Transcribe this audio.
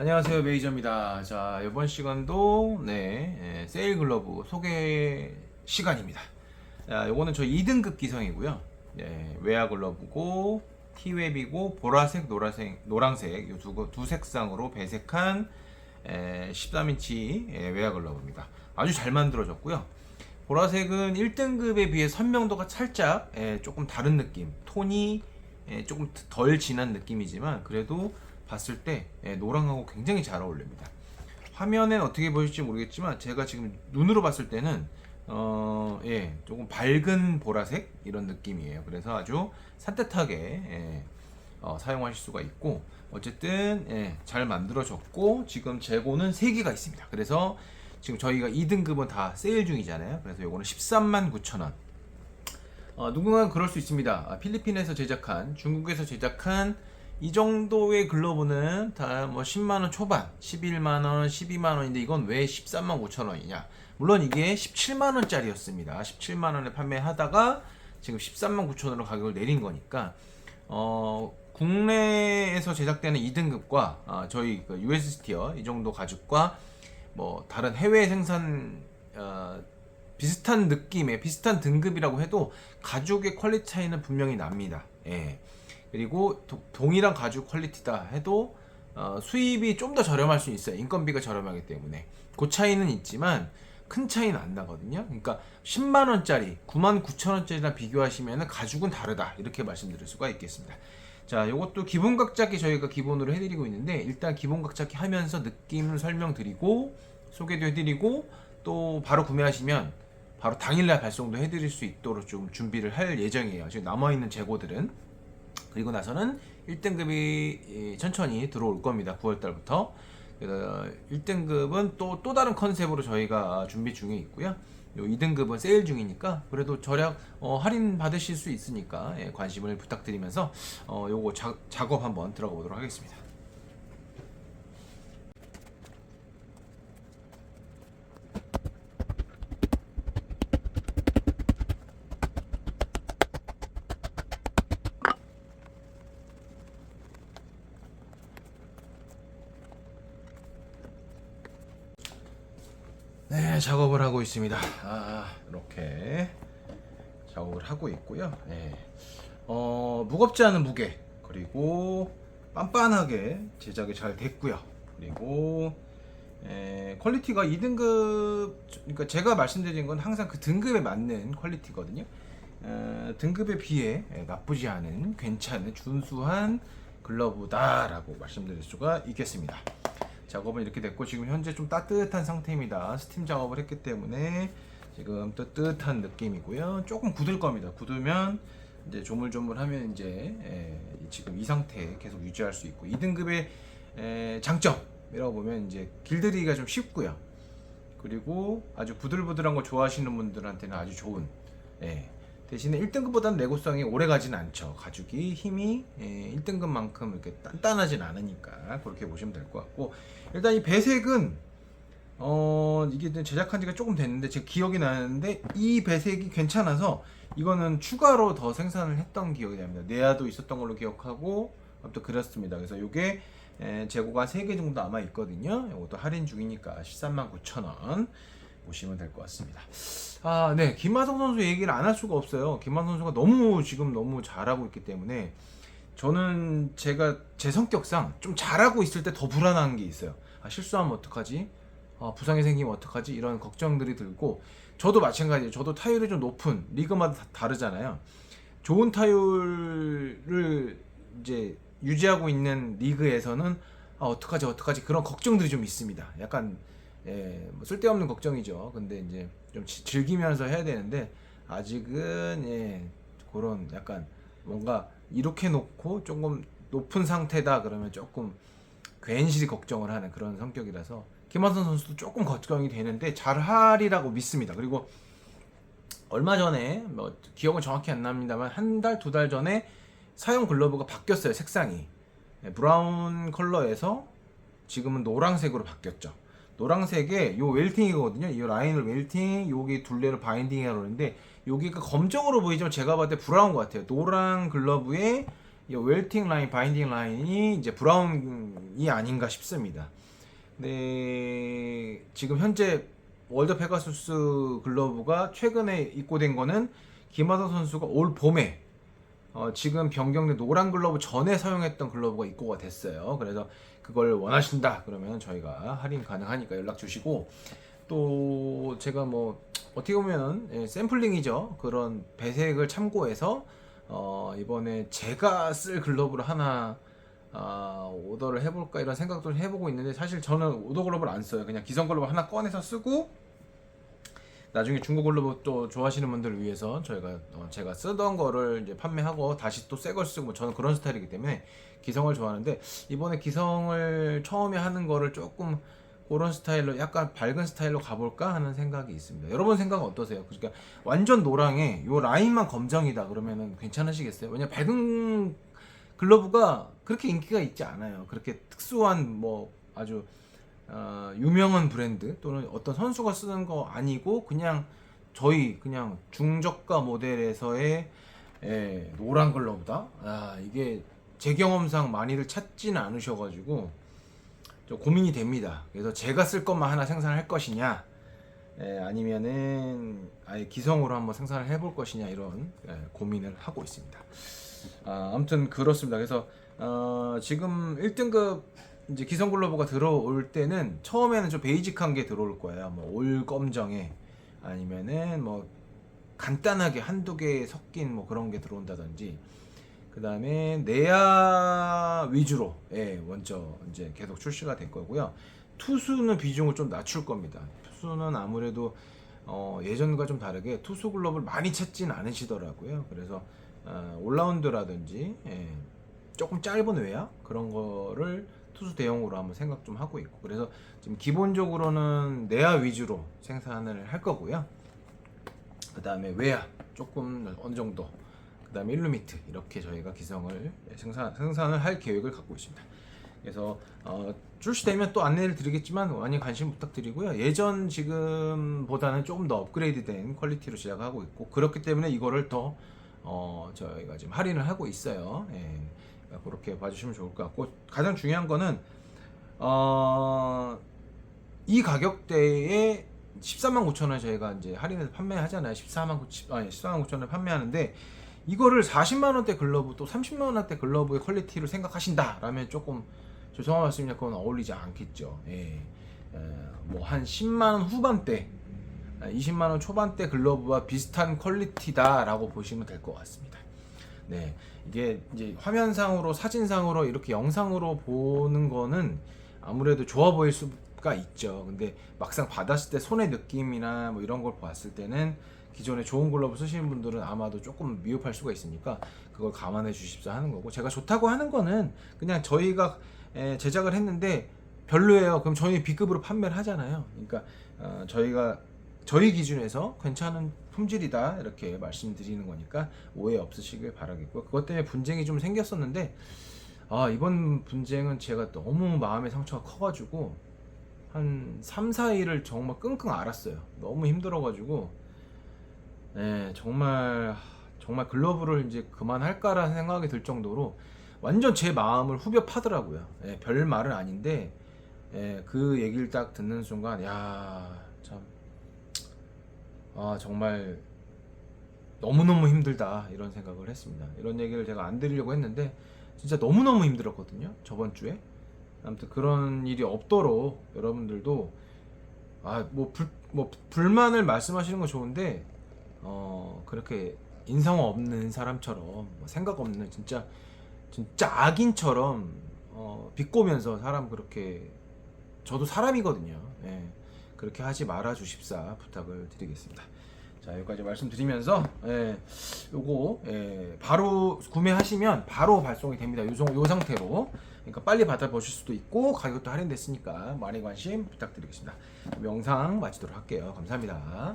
안녕하세요 메이저입니다. 자 이번 시간도 네 예, 세일 글러브 소개 시간입니다. 자 요거는 저 2등급 기성이고요. 예, 외야 글러브고 티웹이고 보라색, 노란색, 노란색 요두 두 색상으로 배색한 예, 13인치 예, 외야 글러브입니다. 아주 잘 만들어졌고요. 보라색은 1등급에 비해 선명도가 살짝 예, 조금 다른 느낌, 톤이 예, 조금 덜 진한 느낌이지만 그래도 봤을 때 예, 노랑하고 굉장히 잘 어울립니다. 화면엔 어떻게 보일지 모르겠지만 제가 지금 눈으로 봤을 때는 어, 예, 조금 밝은 보라색 이런 느낌이에요. 그래서 아주 산뜻하게 예, 어, 사용하실 수가 있고 어쨌든 예, 잘 만들어졌고 지금 재고는 3개가 있습니다. 그래서 지금 저희가 2등급은 다 세일 중이잖아요. 그래서 요거는 13만 9천 원. 어, 누군가 그럴 수 있습니다. 아, 필리핀에서 제작한, 중국에서 제작한 이 정도의 글러브는 다 뭐 10만 원 초반, 11만 원, 12만 원인데 이건 왜 13만 5천 원이냐? 물론 이게 17만 원짜리였습니다. 17만 원에 판매하다가 지금 13만 9천 원으로 가격을 내린 거니까 어, 국내에서 제작되는 2등급과 아, 저희 그 US 티어 이 정도 가죽과 뭐 다른 해외 생산 어, 비슷한 느낌의 비슷한 등급이라고 해도 가죽의 퀄리티 차이는 분명히 납니다. 예. 그리고 도- 동일한 가죽 퀄리티다 해도 어, 수입이 좀 더 저렴할 수 있어요. 인건비가 저렴하기 때문에 그 차이는 있지만 큰 차이는 안 나거든요. 그러니까 10만 원짜리, 9만 9천 원짜리랑 비교하시면 가죽은 다르다 이렇게 말씀드릴 수가 있겠습니다. 자, 이것도 기본 각잡기 저희가 기본으로 해드리고 있는데 일단 기본 각잡기 하면서 느낌을 설명드리고 소개도 해드리고 또 바로 구매하시면 바로 당일날 발송도 해드릴 수 있도록 좀 준비를 할 예정이에요. 지금 남아있는 재고들은 그리고 나서는 1등급이 천천히 들어올 겁니다. 9월달부터. 그래서 1등급은 또, 또 다른 컨셉으로 저희가 준비 중에 있고요. 요 2등급은 세일 중이니까 그래도 절약 어, 할인 받으실 수 있으니까 예, 관심을 부탁드리면서 어, 요거 자, 작업 한번 들어가 보도록 하겠습니다. 네, 작업을 하고 있습니다. 아, 이렇게 작업을 하고 있고요. 네. 어, 무겁지 않은 무게 그리고 빤빤하게 제작이 잘 됐고요. 그리고 에, 퀄리티가 2등급 그러니까 제가 말씀드린 건 항상 그 등급에 맞는 퀄리티거든요. 에, 등급에 비해 에, 나쁘지 않은 괜찮은 준수한 글러브다라고 말씀드릴 수가 있겠습니다. 작업은 이렇게 됐고 지금 현재 좀 따뜻한 상태입니다. 스팀 작업을 했기 때문에 지금 뜨뜻한 느낌이고요. 조금 굳을 겁니다. 굳으면 이제 조물조물하면 이제 에, 지금 이 상태 계속 유지할 수 있고 2등급의 에, 장점이라고 보면 이제 길들이기가 좀 쉽고요. 그리고 아주 부들부들한 거 좋아하시는 분들한테는 아주 좋은 예. 대신에 1등급보다는 내구성이 오래 가진 않죠. 가죽이 힘이 예, 1등급만큼 이렇게 단단하진 않으니까 그렇게 보시면 될 것 같고 일단 이 배색은 어 이게 제작한 지가 조금 됐는데 제 기억이 나는데 이 배색이 괜찮아서 이거는 추가로 더 생산을 했던 기억이 납니다. 내야도 있었던 걸로 기억하고 아무튼 그렇습니다. 그래서 이게 재고가 3개 정도 남아 있거든요. 이것도 할인 중이니까 13만 9천 원 보시면 될 것 같습니다. 아, 네. 김하성 선수 얘기를 안 할 수가 없어요. 김하성 선수가 너무 지금 너무 잘하고 있기 때문에 저는 제가 제 성격상 좀 잘하고 있을 때 더 불안한 게 있어요. 아, 실수하면 어떡하지? 아, 부상이 생기면 어떡하지? 이런 걱정들이 들고 저도 마찬가지예요. 저도 타율이 좀 높은 리그마다 다 다르잖아요. 좋은 타율을 이제 유지하고 있는 리그에서는 아, 어떡하지? 어떡하지? 그런 걱정들이 좀 있습니다. 약간 예, 뭐 쓸데없는 걱정이죠. 근데 이제 좀 지- 즐기면서 해야 되는데 아직은 예, 그런 약간 뭔가 이렇게 놓고 조금 높은 상태다 그러면 조금 괜시리 걱정을 하는 그런 성격이라서 김한선 선수도 조금 걱정이 되는데 잘 하리라고 믿습니다. 그리고 얼마 전에 뭐 기억은 정확히 안 납니다만 한 달 두 달 전에 사용 글러브가 바뀌었어요 색상이 예, 브라운 컬러에서 지금은 노란색으로 바뀌었죠. 노란색에 요 웰팅이거든요. 이 라인을 웰팅, 여기 둘레를 바인딩 하러 하는데 여기가 검정으로 보이지만 제가 봤을 때 브라운 것 같아요. 노란 글러브에 이 웰팅 라인, 바인딩 라인이 이제 브라운이 아닌가 싶습니다. 네, 지금 현재 월드 페가수스 글러브가 최근에 입고된 거는 김하성 선수가 올 봄에 어, 지금 변경된 노란 글러브 전에 사용했던 글러브가 입고가 됐어요. 그래서 그걸 원하신다 그러면 저희가 할인 가능하니까 연락 주시고 또 제가 뭐 어떻게 보면 예, 샘플링이죠. 그런 배색을 참고해서 어, 이번에 제가 쓸 글러브를 하나 아, 오더를 해볼까 이런 생각도 해보고 있는데 사실 저는 오더 글러브를 안 써요. 그냥 기성 글러브 하나 꺼내서 쓰고 나중에 중고 글러브 또 좋아하시는 분들을 위해서 저희가 어, 제가 쓰던 거를 이제 판매하고 다시 또 새 걸 쓰고 뭐 저는 그런 스타일이기 때문에 기성을 좋아하는데 이번에 기성을 처음에 하는 거를 조금 그런 스타일로 약간 밝은 스타일로 가볼까 하는 생각이 있습니다. 여러분 생각은 어떠세요? 그러니까 완전 노랑에 요 라인만 검정이다 그러면은 괜찮으시겠어요? 왜냐 면 밝은 글러브가 그렇게 인기가 있지 않아요. 그렇게 특수한 뭐 아주 어, 유명한 브랜드 또는 어떤 선수가 쓰는 거 아니고 그냥 저희 그냥 중저가 모델에서의 예, 노란 글러브다. 아 이게 제 경험상 많이들 찾지는 않으셔가지고 좀 고민이 됩니다. 그래서 제가 쓸 것만 하나 생산할 것이냐, 예, 아니면은 아예 기성으로 한번 생산을 해볼 것이냐 이런 예, 고민을 하고 있습니다. 아, 아무튼 그렇습니다. 그래서 어, 지금 1등급 이제 기성 글로버가 들어올 때는 처음에는 좀 베이직한 게 들어올 거예요. 뭐 올 검정에 아니면은 뭐 간단하게 한두 개 섞인 뭐 그런 게 들어온다든지 그 다음에 내야 위주로 예, 먼저 이제 계속 출시가 될 거고요. 투수는 비중을 좀 낮출 겁니다. 투수는 아무래도 어, 예전과 좀 다르게 투수 글러브를 많이 찾진 않으시더라고요. 그래서 어, 올라운드라든지 예, 조금 짧은 외야 그런 거를 투수 대용으로 한번 생각 좀 하고 있고 그래서 지금 기본적으로는 내야 위주로 생산을 할 거고요. 그 다음에 외야 조금 어느 정도 그 다음에 일루미트 이렇게 저희가 기성을 생산, 생산을 할 계획을 갖고 있습니다. 그래서 어, 출시되면 또 안내를 드리겠지만 많이 관심 부탁드리고요. 예전 지금보다는 조금 더 업그레이드된 퀄리티로 제작하고 있고 그렇기 때문에 이거를 더 어, 저희가 지금 할인을 하고 있어요. 예. 그렇게 봐주시면 좋을 것 같고 가장 중요한 거는 어, 이 가격대에 14만 9천 원 저희가 이제 할인해서 판매하잖아요. 14만 9 아니 14만 9천 원 판매하는데 이거를 40만 원대 글러브 또 30만 원대 글러브의 퀄리티를 생각하신다라면 조금 죄송한 말씀이냐 그건 어울리지 않겠죠. 예. 뭐한 10만 원 후반대, 20만 원 초반대 글러브와 비슷한 퀄리티다라고 보시면 될 것 같습니다. 네, 이게 이제 화면상으로 사진상으로 이렇게 영상으로 보는 거는 아무래도 좋아 보일 수가 있죠. 근데 막상 받았을 때 손의 느낌이나 뭐 이런 걸 봤을 때는 기존에 좋은 글러브 쓰시는 분들은 아마도 조금 미흡할 수가 있으니까 그걸 감안해 주십사 하는 거고 제가 좋다고 하는 거는 그냥 저희가 에, 제작을 했는데 별로예요. 그럼 저희 B급으로 판매를 하잖아요. 그러니까 어, 저희가 저희 기준에서 괜찮은 품질이다 이렇게 말씀드리는 거니까 오해 없으시길 바라겠고 그것 때문에 분쟁이 좀 생겼었는데 아 이번 분쟁은 제가 너무 마음의 상처가 커가지고 한 3, 4일을 정말 끙끙 앓았어요. 너무 힘들어가지고. 네 정말 정말 글러브를 이제 그만할까라는 생각이 들 정도로 완전 제 마음을 후벼 파더라고요. 예, 별 말은 아닌데 예, 그 얘기를 딱 듣는 순간 야참 아 정말 너무너무 힘들다 이런 생각을 했습니다. 이런 얘기를 제가 안 드리려고 했는데 진짜 너무너무 힘들었거든요. 저번 주에. 아무튼 그런 일이 없도록 여러분들도 아뭐 불, 뭐 불만을 말씀하시는 건 좋은데 어 그렇게 인성 없는 사람처럼 뭐 생각 없는 진짜 진짜 악인처럼 어 비꼬면서 사람 그렇게 저도 사람이거든요. 예. 그렇게 하지 말아 주십사 부탁을 드리겠습니다. 자 여기까지 말씀드리면서 예, 요거 예, 바로 구매하시면 바로 발송이 됩니다. 요, 정- 요 상태로 그러니까 빨리 받아보실 수도 있고 가격도 할인됐으니까 많이 관심 부탁드리겠습니다. 영상 마치도록 할게요. 감사합니다.